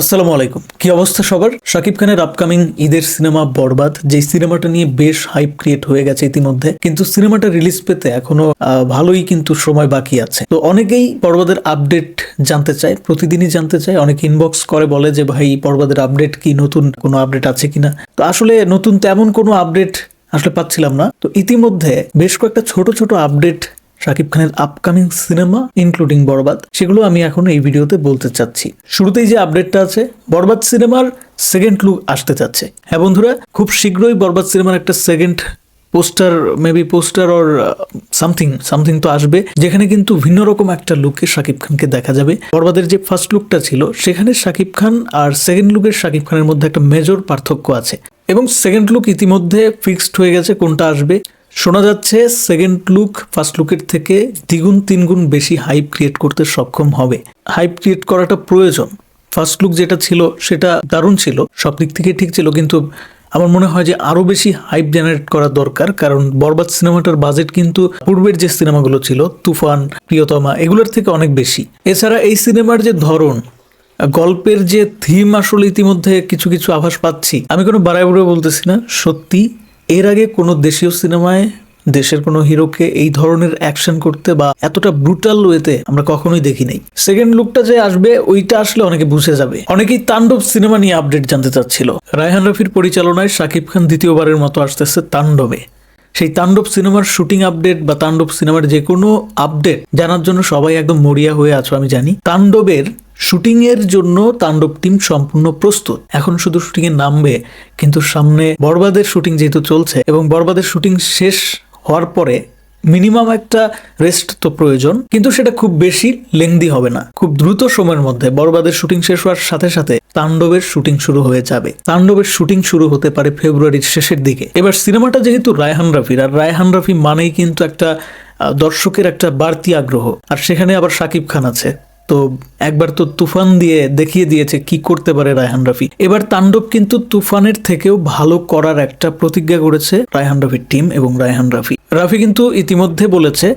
আসসালামু আলাইকুম। কি অবস্থা সবার? শাকিব খানের আপকামিং ঈদের সিনেমা বরবাদ যে সিনেমাটা নিয়ে বেশ হাইপ ক্রিয়েট হয়ে গেছে ইতিমধ্যে, কিন্তু সিনেমাটা রিলিজ পেতে এখনও ভালোই কিন্তু সময় বাকি আছে। তো অনেকেই বরবাদের আপডেট জানতে চায়, প্রতিদিনই জানতে চায়, অনেকে ইনবক্স করে বলে যে, ভাই বরবাদের আপডেট কি? নতুন কোনো আপডেট আছে কিনা? তো আসলে নতুন তেমন কোনো আপডেট আসলে পাচ্ছিলাম না। তো ইতিমধ্যে বেশ কয়েকটা ছোট ছোট আপডেট শাকিব খানের আপকামিং সিনেমা ইনক্লুডিং বরবাদ, সেগুলো আমি এখন এই ভিডিওতে বলতে চাচ্ছি। শুরুতেই যে আপডেটটা আছে, বরবাদ সিনেমার সেকেন্ড লুক আসতে চাচ্ছে। হ্যাঁ বন্ধুরা, খুব শীঘ্রই বরবাদ সিনেমার একটা second poster maybe poster or something something তো আসবে, যেখানে কিন্তু ভিন্ন রকম একটা লুকে শাকিব খানকে দেখা যাবে। বরবাদের যে ফার্স্ট লুকটা ছিল, সেখানে শাকিব খান আর সেকেন্ড লুকের শাকিব খানের মধ্যে একটা মেজর পার্থক্য আছে। এবং সেকেন্ড লুক ইতিমধ্যে ফিক্সড হয়ে গেছে কোনটা আসবে শোনা যাচ্ছে সেকেন্ড লুক ফার্স্ট লুকের থেকে দ্বিগুণ, তিনগুণ বেশি হাইপ ক্রিয়েট করতে সক্ষম হবে। হাইপ ক্রিয়েট করাটা প্রয়োজন। ফার্স্ট লুক যেটা ছিল, সেটা দারুণ ছিল। সব দিক থেকে ঠিক ছিল, কিন্তু আমার মনে হয় যে আরও বেশি হাইপ জেনারেট করা দরকার, কারণ বরবাদ সিনেমাটার বাজেট কিন্তু পূর্বের যে সিনেমাগুলো ছিল, তুফান, প্রিয়তমা, এগুলোর থেকে অনেক বেশি। এছাড়া এই সিনেমার যে ধরন, গল্পের যে থিম আসলে ইতিমধ্যে কিছু কিছু আভাস পাচ্ছি। আমি কোনো বাড়াই বুড়ো বলতেছি না, সত্যি এর আগে কোনো দেশীয় সিনেমায় দেশের কোনো হিরোকে এই ধরনের অ্যাকশন করতে বা এতটা ব্রুটাল ওয়েতে আমরা কখনোই দেখি নাই। সেকেন্ড লুকটা যে আসবে, ওইটা আসলে অনেকে বুঝে যাবে। অনেকেই তাণ্ডব সিনেমা নিয়ে আপডেট জানতে চাচ্ছিল। রায়হান রফির পরিচালনায় শাকিব খান দ্বিতীয়বারের মতো আসতেছে তাণ্ডবে। সেই তাণ্ডব সিনেমার শুটিং আপডেট বা তাণ্ডব সিনেমার যে কোনো আপডেট জানার জন্য সবাই একদম মরিয়া হয়ে আছো, আমি জানি। তাণ্ডবের শুটিং এর জন্য তাণ্ডব টিম সম্পূর্ণ প্রস্তুত। এখন শুধু শুটিং এ নামবে, কিন্তু সামনে বরবাদের শুটিং যেহেতু চলছে এবং বরবাদের শুটিং শেষ হওয়ার পরে মিনিমাম একটা রেস্ট তো প্রয়োজন, কিন্তু সেটা খুব বেশি লেংদি হবে না। খুব দ্রুত সময়ের মধ্যে বরবাদের শুটিং শেষ হওয়ার সাথে সাথে তাণ্ডবের শুটিং শুরু হয়ে যাবে। তাণ্ডবের শুটিং শুরু হতে পারে ফেব্রুয়ারির শেষের দিকে। এবার সিনেমাটা যেহেতু রায়হান রাফির, আর রায়হান রাফি মানেই কিন্তু একটা দর্শকের একটা বাড়তি আগ্রহ। আর সেখানে আবার শাকিব খান আছে। তো একবার তো তুফান দিয়ে দেখিয়ে দিয়েছে কি করতে পারে রায়হান রাফি। এবার তাণ্ডব কিন্তু তুফানের থেকেও ভালো করার একটা প্রতিজ্ঞা করেছে রায়হান রাফির টিম এবং রায়হান রাফি। রাফি কিন্তু ইতিমধ্যে বলেছে,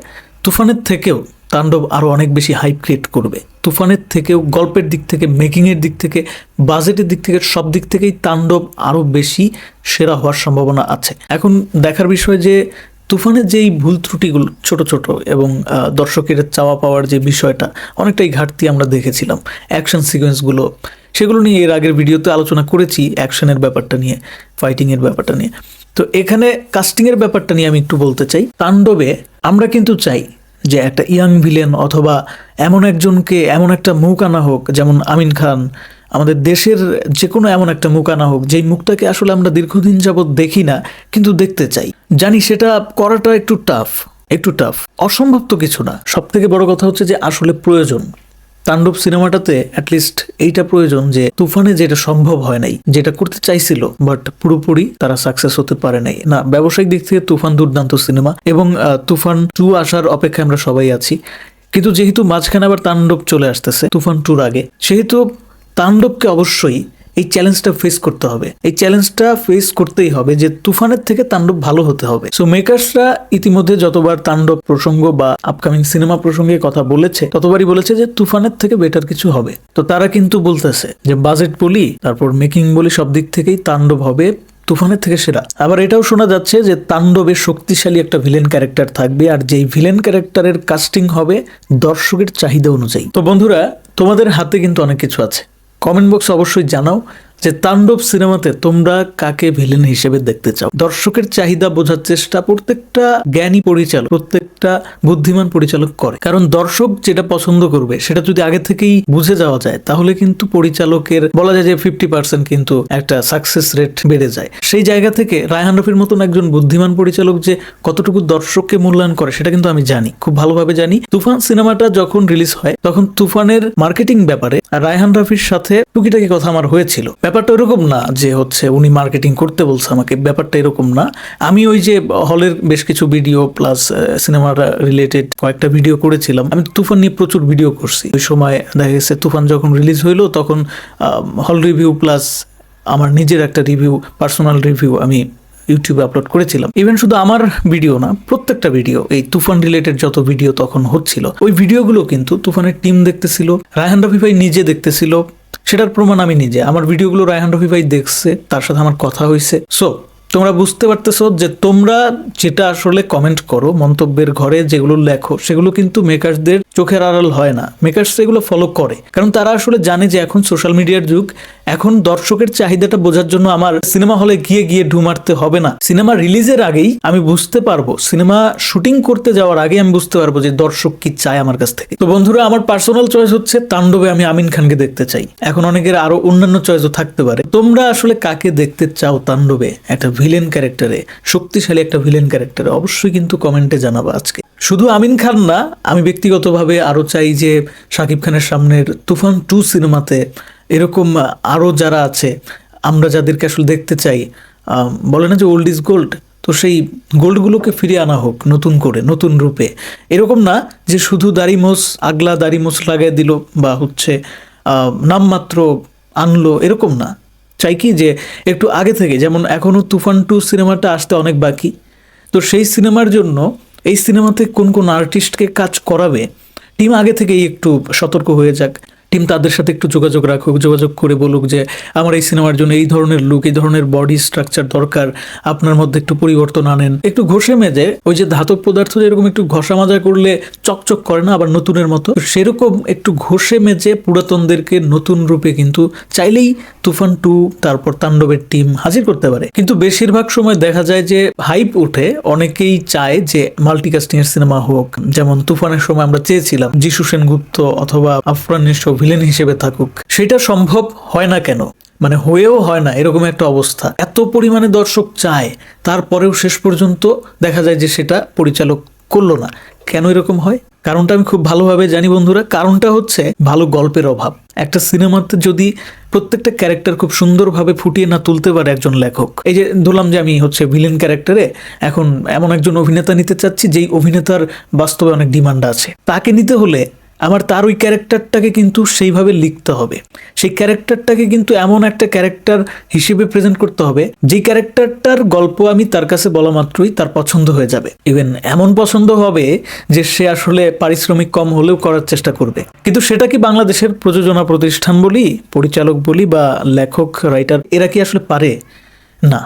তুফানের থেকেও তাণ্ডব আরও অনেক বেশি হাইপ ক্রিয়েট করবে। তুফানের থেকেও গল্পের দিক থেকে মেকিংয়ের দিক থেকে বাজেটের দিক থেকে, সব দিক থেকেই তাণ্ডব আরও বেশি সেরা হওয়ার সম্ভাবনা আছে। এখন দেখার বিষয় যে তুফানের যেই ভুল ত্রুটিগুলো ছোট ছোট এবং দর্শকের চাওয়া পাওয়ার যে বিষয়টা, অনেকটাই ঘাটতি আমরা দেখেছিলাম। অ্যাকশন সিকোয়েন্সগুলো, সেগুলো নিয়ে এর আগের ভিডিওতে আলোচনা করেছি অ্যাকশনের ব্যাপারটা নিয়ে, ফাইটিংয়ের ব্যাপারটা নিয়ে। তো এখানে কাস্টিংয়ের ব্যাপারটা নিয়ে আমি একটু বলতে চাই। তাণ্ডবে আমরা কিন্তু চাই যে একটা ইয়াং ভিলেন অথবা এমন একজনকে এমন একটা মুখ আনা হোক, যেমন আমিন খান আমাদের দেশের যে কোনো এমন একটা মুখ আনা হোক, যেই মুখটাকে আসলে আমরা দীর্ঘদিন যাবৎ দেখি না, কিন্তু দেখতে চাই। জানি সেটা করাটা একটু টাফ একটু টাফ অসম্ভব তো কিছু না। সব থেকে বড় কথা হচ্ছে যে আসলে প্রয়োজন। তাণ্ডব সিনেমাটাতে অ্যাটলিস্ট এইটা প্রয়োজন যে তুফানে যেটা সম্ভব হয় নাই, যেটা করতে চাইছিল বাট পুরোপুরি তারা সাকসেস হতে পারে নাই। না, ব্যবসায়িক দিক থেকে তুফান দুর্দান্ত সিনেমা এবং তুফান টু আসার অপেক্ষায় আমরা সবাই আছি। কিন্তু যেহেতু মাঝখানে আবার তাণ্ডব চলে আসতেছে, তুফান টুর আগে, সেহেতু তাণ্ডবকে অবশ্যই এই চ্যালেঞ্জটা ফেস করতে হবে। এই চ্যালেঞ্জটা ফেস করতেই হবে যে তুফানের থেকে তাণ্ডব ভালো হতে হবে। সো মেকার্সরা ইতিমধ্যে যতবার তাণ্ডব প্রসঙ্গ বা আপকামিং সিনেমা প্রসঙ্গে কথা বলেছে, ততবারই বলেছে যে তুফানের থেকে বেটার কিছু হবে। তো তারা কিন্তু বলতেছে যে বাজেট বলি, তারপর মেকিং বলি সব দিক থেকেই তাণ্ডব হবে, তুফানের থেকে সেরা। আবার এটাও শোনা যাচ্ছে যে তাণ্ডবে শক্তিশালী একটা ভিলেন ক্যারেক্টার থাকবে, আর যেই ভিলেন ক্যারেক্টারের কাস্টিং হবে দর্শকের চাহিদা অনুযায়ী। তো বন্ধুরা, তোমাদের হাতে কিন্তু অনেক কিছু আছে। কমেন্ট বক্সে অবশ্যই জানাও। যে তাণ্ডব সিনেমাতে তোমরা কাকে ভিলেন হিসেবে দেখতে চাও? দর্শকের চাহিদা বোঝার চেষ্টা প্রত্যেকটা জ্ঞানী পরিচালক, প্রত্যেকটা বুদ্ধিমান পরিচালক করে। কারণ দর্শক যেটা পছন্দ করবে, সেটা যদি আগে থেকেই বুঝে যাওয়া যায়, তাহলে কিন্তু পরিচালকের বলা যায় যে ফিফটি পার্সেন্ট কিন্তু একটা সাকসেস রেট বেড়ে যায়। সেই জায়গা থেকে রায়হান রফির মতন একজন বুদ্ধিমান পরিচালক যে কতটুকু দর্শককে মূল্যায়ন করে, সেটা কিন্তু আমি জানি, খুব ভালোভাবে জানি। তুফান সিনেমাটা যখন রিলিজ হয়, তখন তুফানের মার্কেটিং ব্যাপারে আর রায়হান রফির সাথে টুকিটাকি কথা আমার হয়েছিল। ব্যাপারটা এরকম না যে হচ্ছে উনি মার্কেটিং করতে বলছে আমাকে। ব্যাপারটা এরকম না। আমি ওই যে হলের বেশ কিছু ভিডিও প্লাস সিনেমার রিলেটেড কয়েকটা ভিডিও করেছিলাম। আমি তুফান নিয়ে প্রচুর ভিডিও করছি। ওই সময় দেখা গেছে তুফান যখন রিলিজ হইল, তখন হল রিভিউ প্লাস আমার নিজের একটা রিভিউ পার্সোনাল রিভিউ আমি ইউটিউবে আপলোড করেছিলাম। ইভেন শুধু আমার ভিডিও না, প্রত্যেকটা ভিডিও এই তুফান রিলেটেড যত ভিডিও তখন হচ্ছিল, ওই ভিডিওগুলো কিন্তু তুফানের টিম দেখতেছিল, রায়হান রফি ভাই নিজে দেখতেছিল সেটার প্রমাণ আমি নিজে। আমার ভিডিওগুলো রায়হান রফি ভাই দেখছে, তার সাথে আমার কথা হয়েছে সো তোমরা বুঝতে পারতেছো যে তোমরা যেটা আসলে কমেন্ট করো, মন্তব্যের ঘরে যেগুলো লেখো, সেগুলো কিন্তু মেকার্সদের চোখের আড়াল হয় না। মেকার্স এগুলো ফলো করে। কারণ তারা আসলে জানে যে এখন সোশ্যাল মিডিয়ার যুগ, এখন দর্শকের চাহিদাটা বোঝার জন্য আমার সিনেমা হলে গিয়ে গিয়ে ঢু মারতে হবে না। সিনেমা রিলিজের আগেই আমি বুঝতে পারব সিনেমা শুটিং করতে যাওয়ার আগে আমি বুঝতে পারব যে দর্শক কি চায় আমার কাছ থেকে। তো বন্ধুরা, আমার পার্সোনাল চয়েস হচ্ছে তাণ্ডবে আমি আমিন খানকে দেখতে চাই। এখন অনেকের আরও অন্যান্য চয়েসও থাকতে পারে। তোমরা আসলে কাকে দেখতে চাও তাণ্ডবে? একটা ভিলেন ক্যারেক্টারে শক্তিশালী একটা ভিলেন ক্যারেক্টারে অবশ্যই কিন্তু কমেন্টে জানাবা আজকে। শুধু আমিন খান না, আমি ব্যক্তিগতভাবে আরও চাই যে শাকিব খানের সামনের তুফান টু সিনেমাতে এরকম আরও যারা আছে, আমরা যাদেরকে আসলে দেখতে চাই বলে না যে ওল্ড ইজ গোল্ড তো সেই গোল্ডগুলোকে ফিরিয়ে আনা হোক নতুন করে, নতুন রূপে। এরকম না যে শুধু দাড়ি মোস আগলা দাড়ি মোস লাগাই দিল বা হচ্ছে নামমাত্র আনলো, এরকম না। চাই কি যে একটু আগে থেকে, যেমন এখনও তুফান টু সিনেমাটা আসতে অনেক বাকি। তো সেই সিনেমার জন্য এই সিনেমাতে কোন কোন আর্টিস্টকে কাজ করাবে টিম আগে থেকেই একটু সতর্ক হয়ে যাক। টিম তাদের সাথে একটু যোগাযোগ রাখুক, যোগাযোগ করে বলুক যে আমার এই সিনেমার জন্য এই ধরনের লুক এই ধরনের বডি স্ট্রাকচার দরকার, আপনার মধ্যে একটু পরিবর্তন আনেন। একটু ঘষে মেজে ওই যে ধাতব পদার্থ যেরকম একটু ঘষা মাজা করলে চকচক করে না, আবার নতুনের মতো, সেরকম একটু ঘষে মেজে পুরাতনদেরকে নতুন রূপে কিন্তু চাইলেই তুফান টু, তারপর তাণ্ডবের টিম হাজির করতে পারে। কিন্তু বেশিরভাগ সময় দেখা যায় যে হাইপ উঠে, অনেকেই চায় যে মাল্টিকাস্টিং এর সিনেমা হোক। যেমন তুফানের সময় আমরা চেয়েছিলাম, যিশু সেনগুপ্ত অথবা আফরান নিঃস্ব ভিলেন হিসেবে থাকুক, সেটা সম্ভব হয় না কেন? মানে হয়েও হয় না, এরকম একটা অবস্থা। এত পরিমাণে দর্শক চায়, তারপরেও শেষ পর্যন্ত দেখা যায় যে সেটা পরিচালক করল না। কেন এরকম হয়? কারণটা আমি খুব ভালোভাবে জানি বন্ধুরা। কারণটা হচ্ছে ভালো গল্পের অভাব। একটা সিনেমাতে যদি প্রত্যেকটা ক্যারেক্টার খুব সুন্দরভাবে ফুটিয়ে না তুলতে পারে একজন লেখক, এই যে ধরলাম যে আমি হচ্ছে ভিলেন ক্যারেক্টারে, এখন এমন একজন অভিনেতা নিতে চাচ্ছি যেই অভিনেতার বাস্তবে অনেক ডিমান্ড আছে। তাকে নিতে হলে আমার তার ওই ক্যারেক্টারটাকে কিন্তু সেইভাবে লিখতে হবে। সেই ক্যারেক্টারটাকে কিন্তু এমন একটা ক্যারেক্টার হিসেবে প্রেজেন্ট করতে হবে, যে ক্যারেক্টারটার গল্প আমি তার কাছে বলা মাত্রই তার পছন্দ হয়ে যাবে। ইভেন এমন পছন্দ হবে যে সে আসলে পারিশ্রমিক কম হলেও করার চেষ্টা করবে। কিন্তু সেটা কি বাংলাদেশের প্রযোজনা প্রতিষ্ঠান বলি, পরিচালক বলি বা লেখক রাইটার এরা কি আসলে পারে? না।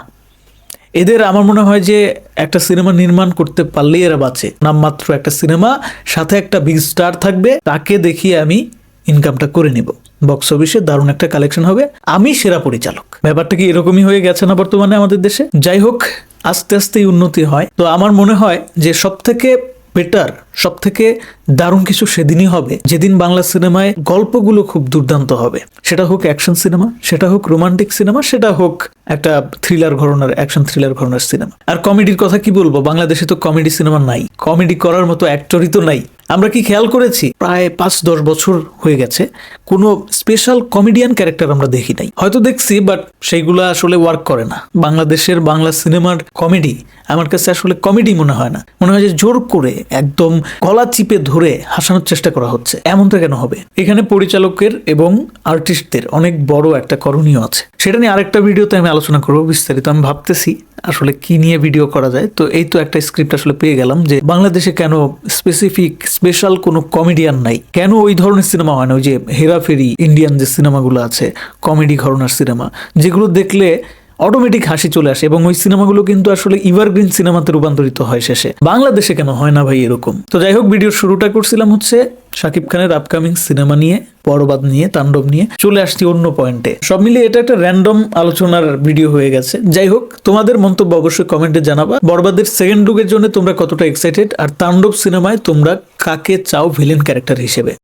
এদের আমার মনে হয় যে একটা সিনেমা নির্মাণ করতে পারলেই এরা বাঁচে। নামমাত্র একটা সিনেমা, সাথে একটা বিগ স্টার থাকবে, তাকে দেখিয়ে আমি ইনকামটা করে নিব। বক্স অফিসে দারুণ একটা কালেকশন হবে। আমি সেরা পরিচালক। ব্যাপারটা কি এরকমই হয়ে গেছে না বর্তমানে আমাদের দেশে? যাই হোক, আস্তে আস্তেই উন্নতি হয়। তো আমার মনে হয় যে সব থেকে বেটার সব থেকে দারুণ কিছু সেদিনই হবে। যেদিন বাংলা সিনেমায় গল্পগুলো খুব দুর্দান্ত হবে। সেটা হোক অ্যাকশন সিনেমা, সেটা হোক রোমান্টিক সিনেমা, সেটা হোক একটা থ্রিলার ঘরনার, অ্যাকশন থ্রিলার ঘরনার সিনেমা। আর কমেডির কথা কি বলব? বাংলাদেশে তো কমেডি সিনেমা নাই। কমেডি করার মতো অ্যাক্টরই তো নাই। আমরা কি খেয়াল করেছি? প্রায় পাঁচ দশ বছর হয়ে গেছে, কোনো স্পেশাল কমেডিয়ান ক্যারেক্টার আমরা দেখি নাই। হয়তো দেখছি বাট সেইগুলো আসলে ওয়ার্ক করে না। বাংলাদেশের বাংলা সিনেমার কমেডি আমার কাছে আসলে কমেডি মনে হয় না। মনে হয় যে জোর করে একদম গলা চিপে ধরে হাসানোর চেষ্টা করা হচ্ছে। এমনটা কেন হবে? এখানে পরিচালকের এবং আর্টিস্টদের অনেক বড় একটা করণীয় আছে। সেটা নিয়ে আরেকটা ভিডিওতে আমি আলোচনা করব, বিস্তারিত আমি ভাবতেছি। আসলে কি নিয়ে ভিডিও করা যায়? তো এই তো একটা স্ক্রিপ্ট আসলে পেয়ে গেলাম যে বাংলাদেশে কেন স্পেসিফিক স্পেশাল কোনো কমেডিয়ান নাই? কেন ওই ধরনের সিনেমা হয় না? ওই যে হেরাফেরি ইন্ডিয়ান যে সিনেমাগুলো আছে কমেডি ঘরনার সিনেমা যেগুলো দেখলে অটোমেটিক হাসি চলে আসে এবং ওই সিনেমাগুলো কিন্তু আসলে ইভারগ্রিন সিনেমাতে রূপান্তরিত হয় শেষে। বাংলাদেশে কেন হয় না ভাই এরকম? তো যাই হোক ভিডিওর শুরুটা করছিলাম হচ্ছে শাকিব খানের আপকামিং সিনেমা নিয়ে বড়বাদ নিয়ে, তাণ্ডব নিয়ে চলে আসছি অন্য পয়েন্টে সব মিলিয়ে এটা একটা র্যান্ডম আলোচনার ভিডিও হয়ে গেছে। যাই হোক, তোমাদের মন্তব্য অবশ্যই কমেন্টে জানাবা। বরবাদের সেকেন্ড লুকের জন্য তোমরা কতটা এক্সাইটেড আর তাণ্ডব সিনেমায় তোমরা কাকে চাও ভিলেন ক্যারেক্টার হিসেবে?